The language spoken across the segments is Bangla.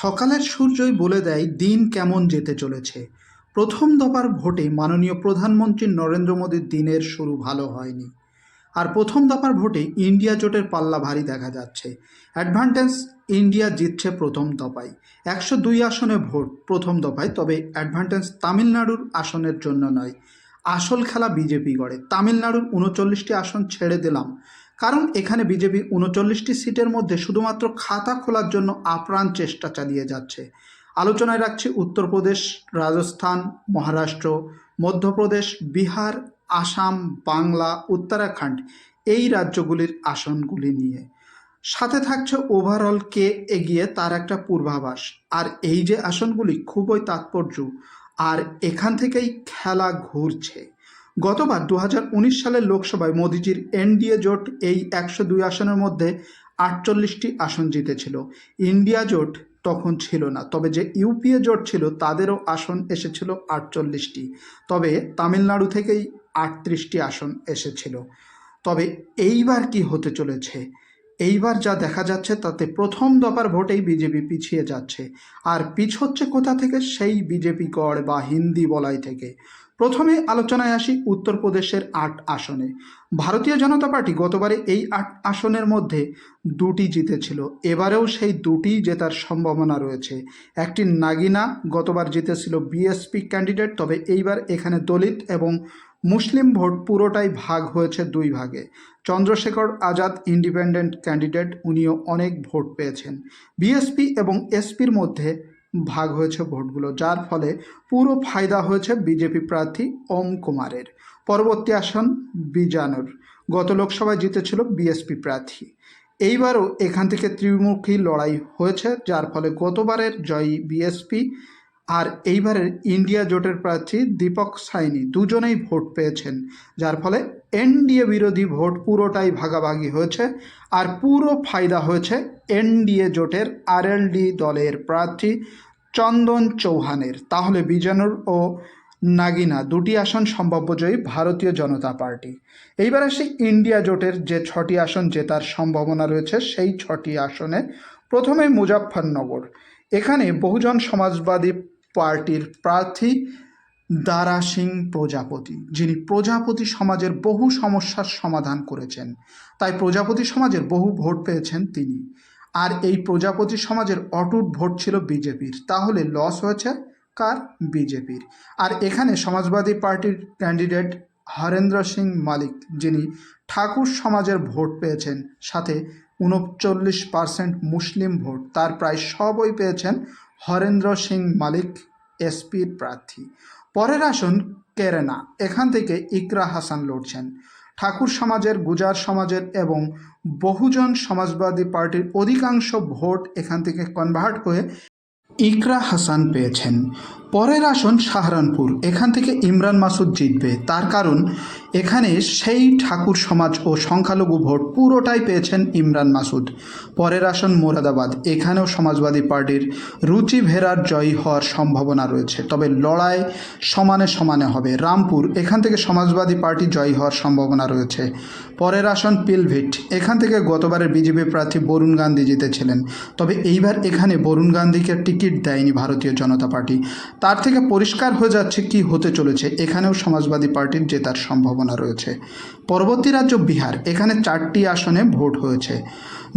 সকালের সূর্যই বলে দেয় দিন কেমন যেতে চলেছে। প্রথম দফার ভোটে মাননীয় প্রধানমন্ত্রী নরেন্দ্র মোদীর দিনের শুরু ভালো হয়নি। আর প্রথম দফার ভোটে ইন্ডিয়া জোটের পাল্লা ভারী দেখা যাচ্ছে। অ্যাডভান্টেজ ইন্ডিয়া জিতছে প্রথম দফায়। একশো দুই আসনে ভোট প্রথম দফায়, তবে অ্যাডভান্টেজ তামিলনাড়ুর আসনের জন্য নয়। আসল খেলা বিজেপি গড়ে। তামিলনাড়ুর উনচল্লিশটি আসন ছেড়ে দিলাম। কারণ এখানে বিজেপি উনচল্লিশটি সিটের মধ্যে শুধুমাত্র খাতা খোলার জন্য আপ্রাণ চেষ্টা চালিয়ে যাচ্ছে। আলোচনায় রাখছি উত্তরপ্রদেশ, রাজস্থান, মহারাষ্ট্র, মধ্যপ্রদেশ, বিহার, আসাম, বাংলা, উত্তরাখণ্ড এই রাজ্যগুলির আসনগুলি নিয়ে। সাথে থাকছে ওভারঅল কে এগিয়ে তার একটা পূর্বাভাস। আর এই যে আসনগুলি খুবই তাৎপর্য, আর এখান থেকেই খেলা ঘুরছে। গতবার দু হাজার উনিশ সালের লোকসভায় মোদিজির এনডিএ জোট এই একশো দুই আসনের মধ্যে আটচল্লিশটি আসন জিতেছিল। ইন্ডিয়া জোট তখন ছিল না, তবে যে ইউপিএ জোট ছিল তাদেরও আসন এসেছিল আটচল্লিশটি। তবে তামিলনাড়ু থেকেই আটত্রিশটি আসন এসেছিল। তবে এইবার কি হতে চলেছে? এইবার যা দেখা যাচ্ছে তাতে প্রথম দফার ভোটেই বিজেপি পিছিয়ে যাচ্ছে। আর পিছোচ্ছে কোথা থেকে? সেই বিজেপি গড় বা হিন্দি বলাই থেকে। প্রথমে আলোচনায় আসি উত্তরপ্রদেশের আট আসনে। ভারতীয় জনতা পার্টি গতবারে এই আট আসনের মধ্যে দুটি জিতেছিল। এবারেও সেই দুটি জেতার সম্ভাবনা রয়েছে। একটি নাগিনা গতবার জিতেছিল বিএসপি ক্যান্ডিডেট, তবে এইবার এখানে দলিত এবং মুসলিম ভোট পুরোটাই ভাগ হয়েছে দুই ভাগে। চন্দ্রশেখর আজাদ ইন্ডিপেন্ডেন্ট ক্যান্ডিডেট, উনিও অনেক ভোট পেয়েছেন। বিএসপি এবং এসপির মধ্যে ভাগ হয়েছে ভোটগুলো, যার ফলে পুরো ফায়দা হয়েছে বিজেপি প্রার্থী ওম কুমারের। পরবর্তী আসন বিজানুর। গত লোকসভায় জিতেছিল বিএসপি প্রার্থী। এইবারও এখান থেকে ত্রিমুখী লড়াই হয়েছে, যার ফলে গতবারের জয়ী বিএসপি আর এইবারের ইন্ডিয়া জোটের প্রার্থী দীপক সাইনি দুজনেই ভোট পেয়েছেন, যার ফলে এনডিএ বিরোধী ভোট পুরোটাই ভাগাভাগি হয়েছে আর পুরো ফায়দা হয়েছে এনডিএ জোটের আরএলডি দলের প্রার্থী চন্দন চৌহানের। তাহলে বিজানুর ও নাগিনা দুটি আসন সম্ভাব্য জয়ী ভারতীয় জনতা পার্টি। এইবার আসি ইন্ডিয়া জোটের যে ছটি আসন জেতার সম্ভাবনা রয়েছে, সেই ছটি আসনে প্রথমে মুজাফফরনগর। এখানে বহুজন সমাজবাদী পার্টির প্রার্থী দারা সিং প্রজাপতি, যিনি প্রজাপতি সমাজের বহু সমস্যার সমাধান করেছেন। তাই প্রজাপতি সমাজের বহু ভোট পেয়েছেন তিনি। আর এই প্রজাপতি সমাজের অটুট ভোট ছিল বিজেপির। তাহলে লস হয়েছে কার? বিজেপির। আর এখানে সমাজবাদী পার্টির ক্যান্ডিডেট হরেন্দ্র সিং মালিক, যিনি ঠাকুর সমাজের ভোট পেয়েছেন, সাথে উনচল্লিশ পার্সেন্ট মুসলিম ভোট। তার প্রায় সবই পেয়েছেন হরেন্দ্র সিং মালিক এসপির প্রার্থী। পরের আসন কেরেনা। এখান থেকে ইকরা হাসান লড়ছেন। ঠাকুর সমাজের, গুজার সমাজের এবং বহুজন সমাজবাদী পার্টির অধিকাংশ ভোট এখান থেকে কনভার্ট হয়ে ইকরা হাসান পেয়েছেন। পরের আসন সাহারানপুর। এখান থেকে ইমরান মাসুদ জিতবে। তার কারণ, এখানে সেই ঠাকুর সমাজ ও সংখ্যালঘু ভোট পুরোটাই পেয়েছেন ইমরান মাসুদ। পরের আসন মোরাদাবাদ। এখানেও সমাজবাদী পার্টির রুচি ভেরার জয়ী হওয়ার সম্ভাবনা রয়েছে। তবে লড়াই সমানে সমানে হবে। রামপুর, এখান থেকে সমাজবাদী পার্টি জয়ী হওয়ার সম্ভাবনা রয়েছে। পরের আসন পিলভিট। এখান থেকে গতবারের বিজেপি প্রার্থী বরুণ গান্ধী জিতেছিলেন। তবে এইবার এখানে বরুণ গান্ধীকে টিকিট দেয়নি ভারতীয় জনতা পার্টি। তার থেকে পরিষ্কার হয়ে যাচ্ছে কি হতে চলেছে। এখানেও সমাজবাদী পার্টির জেতার সম্ভাবনা রয়েছে। পরবর্তী রাজ্য বিহার। এখানে চারটি আসনে ভোট হয়েছে।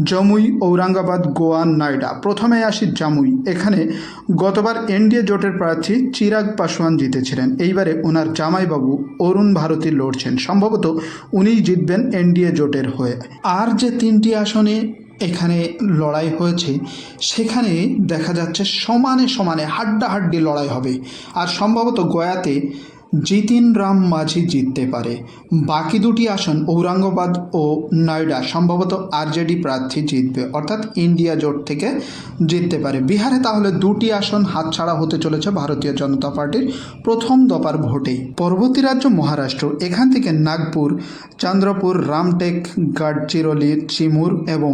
জমুই, ঔরঙ্গাবাদ, গোয়া নয়ডা প্রথমে আসি জামুই। এখানে গতবার এনডিএ জোটের প্রার্থী চিরাগ পাসওয়ান জিতেছিলেন। এইবারে ওনার জামাইবাবু অরুণ ভারতী লড়ছেন। সম্ভবত উনিই জিতবেন এনডিএ জোটের হয়ে। আর যে তিনটি আসনে এখানে লড়াই হয়েছে সেখানে দেখা যাচ্ছে সমানে সমানে হাড্ডাহাড্ডি লড়াই হবে। আর সম্ভবত গয়াতে জিতিন রাম মাঝি জিততে পারে। বাকি দুটি আসন ঔরঙ্গাবাদ ও নয়ডা, সম্ভবত আরজেডি প্রার্থী জিতবে, অর্থাৎ ইন্ডিয়া জোট থেকে জিততে পারে। বিহারে তাহলে দুটি আসন হাতছাড়া হতে চলেছে ভারতীয় জনতা পার্টির প্রথম দফার ভোটেই পরবর্তী রাজ্য মহারাষ্ট্র, এখান থেকে নাগপুর, চন্দ্রপুর, রামটেক, গাডচিরোলি, চিমুর এবং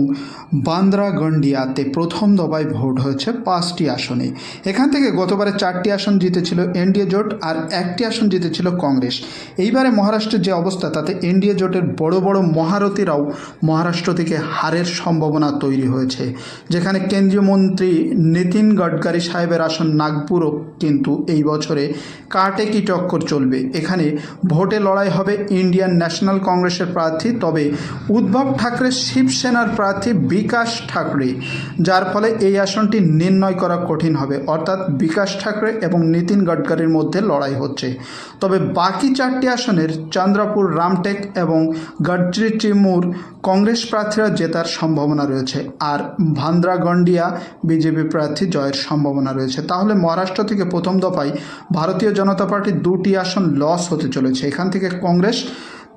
বান্দ্রা গন্ডিয়াতে প্রথম দফায় ভোট হয়েছে পাঁচটি আসনে। এখান থেকে গতবারে চারটি আসন জিতেছিল এনডিএ জোট আর একটি আসন আসন জিতেছিল কংগ্রেস। এইবারে মহারাষ্ট্রের যে অবস্থা, তাতে এনডিএ জোটের বড় বড় মহারথীরাও মহারাষ্ট্র থেকে হারের সম্ভাবনা তৈরি হয়েছে। যেখানে কেন্দ্রীয় মন্ত্রী নীতিন গডকারি সাহেবের আসন নাগপুরও কিন্তু এই বছরে কাটে কি টক্কর চলবে। এখানে ভোটে লড়াই হবে ইন্ডিয়ান ন্যাশনাল কংগ্রেসের প্রার্থী, তবে উদ্ভব ঠাকরে শিবসেনার প্রার্থী বিকাশ ঠাকরে, যার ফলে এই আসনটি নির্ণয় করা কঠিন হবে। অর্থাৎ বিকাশ ঠাকরে এবং নীতিন গডকারির মধ্যে লড়াই হচ্ছে। তবে বাকি চারটি আসনের চন্দ্রপুর, রামটেক এবং গডরি চিমুর কংগ্রেস প্রার্থীরা জেতার সম্ভাবনা রয়েছে। আর ভান্দ্রাগন্ডিয়া বিজেপি প্রার্থী জয়ের সম্ভাবনা রয়েছে। তাহলে মহারাষ্ট্র থেকে প্রথম দফায় ভারতীয় জনতা পার্টির দুটি আসন লস হতে চলেছে। এখান থেকে কংগ্রেস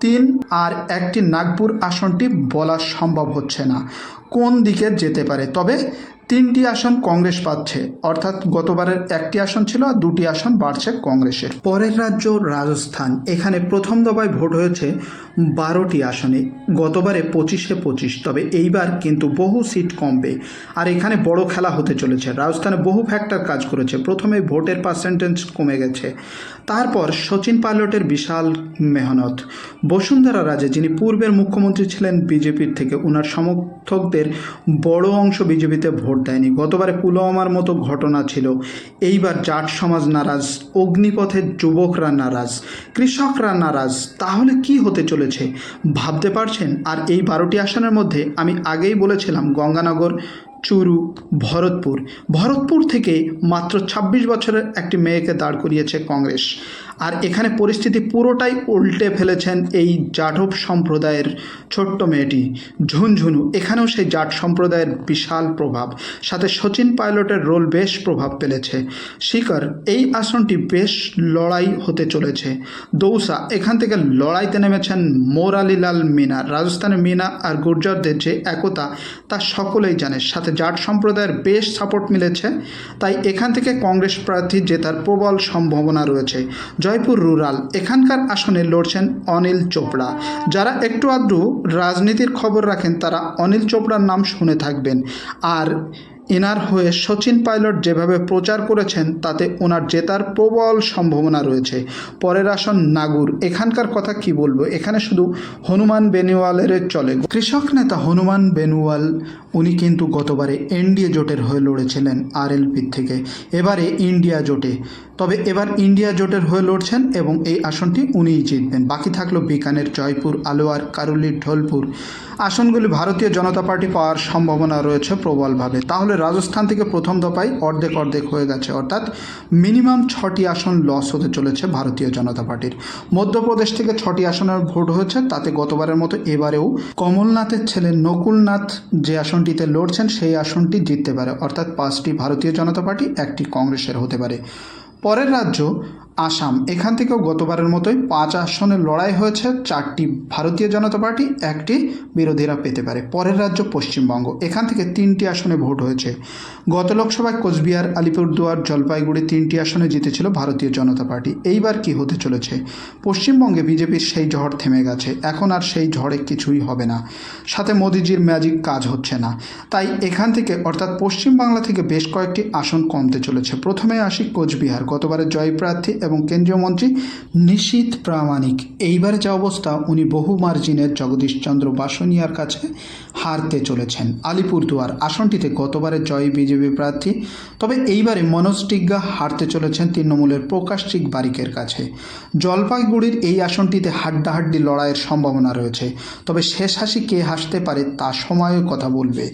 তিন আর একটি নাগপুর আসনটি বলা সম্ভব হচ্ছে না। কোন দিকে যেতে পারে? তবে তিনটি আসন কংগ্রেস পাচ্ছে, অর্থাৎ গতবারের একটি আসন ছিল আর দুটি আসন বাড়ছে কংগ্রেসের। পরের রাজ্য রাজস্থান, এখানে প্রথম দফায় ভোট হয়েছে বারোটি আসনে, গতবারে পঁচিশে পঁচিশ, তবে এইবার কিন্তু বহু সিট কমবে। আর এখানে বড় খেলা হতে চলেছে, রাজস্থানে বহু ফ্যাক্টর কাজ করেছে, প্রথমে ভোটের পার্সেন্টেজ কমে গেছে। তারপর সচিন পাইলটের বিশাল মেহনত। বসুন্ধরা রাজে যিনি পূর্বের মুখ্যমন্ত্রী ছিলেন, বিজেপির থেকে ওনার সমর্থকদের বড় অংশ বিজেপিতে ভোট দেয়নি। গতবারে পুলওয়ামার মতো ঘটনা ছিল। এইবার জাট সমাজ নারাজ অগ্নিপথের যুবকরা নারাজ, কৃষকরা নারাজ। তাহলে কি হতে চলেছে? ভাবতে পারছেন? আর এই বারোটি আসনের মধ্যে আমি আগেই বলেছিলাম, গঙ্গানগর চুরু ভরতপুর। ভরতপুর থেকে মাত্র ২৬ বছরের একটি মেয়েকে দাঁড় করিয়েছে কংগ্রেস। আর এখানে পরিস্থিতি পুরোটাই উল্টে ফেলেছেন এই জাঠব সম্প্রদায়ের ছোট্ট মেয়েটি, ঝুনঝুনু। এখানেও সেই জাট সম্প্রদায়ের বিশাল প্রভাব। সাথে সচিন পাইলটের রোল বেশ প্রভাব ফেলেছে। শিকার, এই আসনটি বেশ লড়াই হতে চলেছে। দৌসা, এখান থেকে লড়াইতে নেমেছেন মোরালিলাল মিনা। রাজস্থানের মিনা আর গুর্জরদের যে একতা, তা সকলেই জানে। সাথে জাট সম্প্রদায়ের বেশ সাপোর্ট মিলেছে। তাই এখান থেকে কংগ্রেস প্রার্থী জেতার প্রবল সম্ভাবনা রয়েছে। জয়পুর রুরাল এখানকার আসনে লড়ছেন অনিল চোপড়া। যারা একটু আধটু রাজনীতির খবর রাখেন তারা অনিল চোপড়ার নাম শুনে থাকবেন। আর এনার হয়ে সচিন পাইলট যেভাবে প্রচার করেছেন, তাতে ওনার জেতার প্রবল সম্ভাবনা রয়েছে। পরের আসন নাগুর। এখানকার কথা কি বলব? এখানে শুধু হনুমান বেনুয়ালের চলে। কৃষক নেতা হনুমান বেনুয়াল উনি কিন্তু গতবারে এনডিএ জোটের হয়ে লড়েছিলেন আরএলপি থেকে। এবারে ইন্ডিয়া জোটে। তবে এবার ইন্ডিয়া জোটের হয়ে লড়ছেন এবং এই আসনটি উনিই জিতবেন। বাকি থাকল বিকানের জয়পুর, আলোয়ার কারুলি ঢোলপুর। আসনগুলি ভারতীয় জনতা পার্টি পাওয়ার সম্ভাবনা রয়েছে প্রবলভাবে। তাহলে রাজস্থান থেকে প্রথম দফায় অর্ধেক অর্ধেক হয়ে গেছে, অর্থাৎ মিনিমাম ছটি আসন লস হতে চলেছে ভারতীয় জনতা পার্টির। মধ্যপ্রদেশ থেকে ছটি আসনের ভোট হয়েছে, তাতে গতবারের মতো এবারেও কমলনাথের ছেলে নকুলনাথ যে আসনটিতে লড়ছেন, সেই আসনটি জিততে পারে, অর্থাৎ পাঁচটি ভারতীয় জনতা পার্টি, একটি কংগ্রেসের হতে পারে। পরের রাজ্য আসাম। এখান থেকেও গতবারের মতোই পাঁচ আসনের লড়াই হয়েছে। চারটি ভারতীয় জনতা পার্টি, একটি বিরোধীরা পেতে পারে। পরের রাজ্য পশ্চিমবঙ্গ। এখান থেকে তিনটি আসনে ভোট হয়েছে। গত লোকসভায় কোচবিহার, আলিপুরদুয়ার, জলপাইগুড়ি তিনটি আসনে জিতেছিল ভারতীয় জনতা পার্টি। এইবার কি হতে চলেছে? পশ্চিমবঙ্গে বিজেপির সেই ঝড় থেমে গেছে। এখন আর সেই ঝড়ে কিছুই হবে না। সাথে মোদিজির ম্যাজিক কাজ হচ্ছে না। তাই এখান থেকে, অর্থাৎ পশ্চিমবাংলা থেকে বেশ কয়েকটি আসন কমতে চলেছে। প্রথমে আসি কোচবিহার। গতবারের জয়প্রার্থী এবং কেন্দ্রীয় মন্ত্রী নিশীত প্রামাণিক। এইবার যা অবস্থা, উনি বহু মার্জিনের জগদীশচন্দ্র বাসনিয়ার কাছে হারতে চলেছেন। আলিপুরদুয়ার আসনটিতে গতবারের জয় বিজেপি প্রার্থী, তবে এইবারে মনোজ টিগ্গা হারতে চলেছেন তৃণমূলের প্রকাশ চিক বারিকের কাছে। জলপাইগুড়ির এই আসনটিতে হাড্ডাহাড্ডি লড়াইয়ের সম্ভাবনা রয়েছে, তবে শেষ হাসি কে হাসতে পারে তা সময়ে কথা বলবে।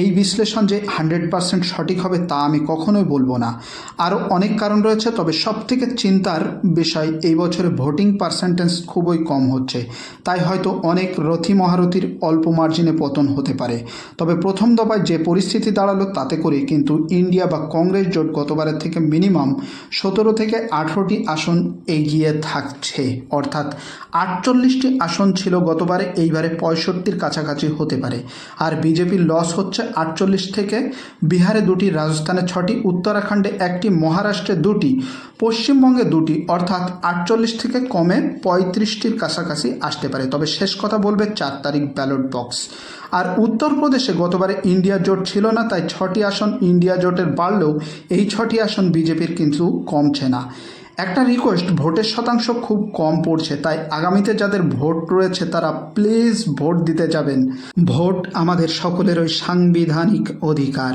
এই বিশ্লেষণ যে হান্ড্রেড পার্সেন্ট সঠিক হবে তা আমি কখনোই বলব না। আরও অনেক কারণ রয়েছে, তবে সবথেকে চিন্তার বিষয়, এই বছরে ভোটিং পার্সেন্টেজ খুবই কম হচ্ছে। তাই হয়তো অনেক রথী মহারথীর অল্প মার্জিনে পতন হতে পারে। তবে প্রথম দফায় যে পরিস্থিতি দাঁড়াল তাতে করে কিন্তু ইন্ডিয়া বা কংগ্রেস জোট গতবারের থেকে মিনিমাম সতেরো থেকে আঠেরোটি আসন এগিয়ে থাকছে। অর্থাৎ আটচল্লিশটি আসন ছিল গতবারে, এইবারে পঁয়ষট্টির কাছাকাছি হতে পারে। আর বিজেপির লস হচ্ছে আটচল্লিশ থেকে, বিহারে দুটি, রাজস্থানে ছটি, উত্তরাখণ্ডে একটি, মহারাষ্ট্রে দুটি, পশ্চিমবঙ্গে দুটি, অর্থাৎ আটচল্লিশ থেকে কমে পঁয়ত্রিশটির কাছাকাছি আসতে পারে। তবে শেষ কথা বলবে চার তারিখ ব্যালট বক্স। আর উত্তরপ্রদেশে গতবারে ইন্ডিয়া জোট ছিল না, তাই ছটি আসন ইন্ডিয়া জোটের বাড়লেও এই ছটি আসন বিজেপির কিন্তু কমছে না। একটা রিকোয়েস্ট ভোটের শতাংশ খুব কম পড়ছে, তাই আগামীতে যাদের ভোট রয়েছে তারা প্লিজ ভোট দিতে যাবেন। ভোট আমাদের সকলের ওই সাংবিধানিক অধিকার।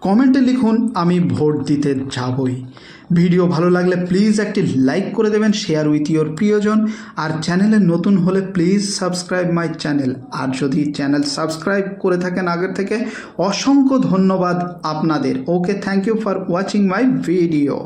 কমেন্টে লিখুন, আমি ভোট দিতে যাবই। ভিডিও ভালো লাগলে প্লিজ একটি লাইক করে দেবেন শেয়ার উইথ ইয়োর প্রিয়জন। আর চ্যানেলে নতুন হলে প্লিজ সাবস্ক্রাইব মাই চ্যানেল আর যদি চ্যানেল সাবস্ক্রাইব করে থাকেন আগের থেকে, অসংখ্য ধন্যবাদ আপনাদের। Okay thank you for watching my video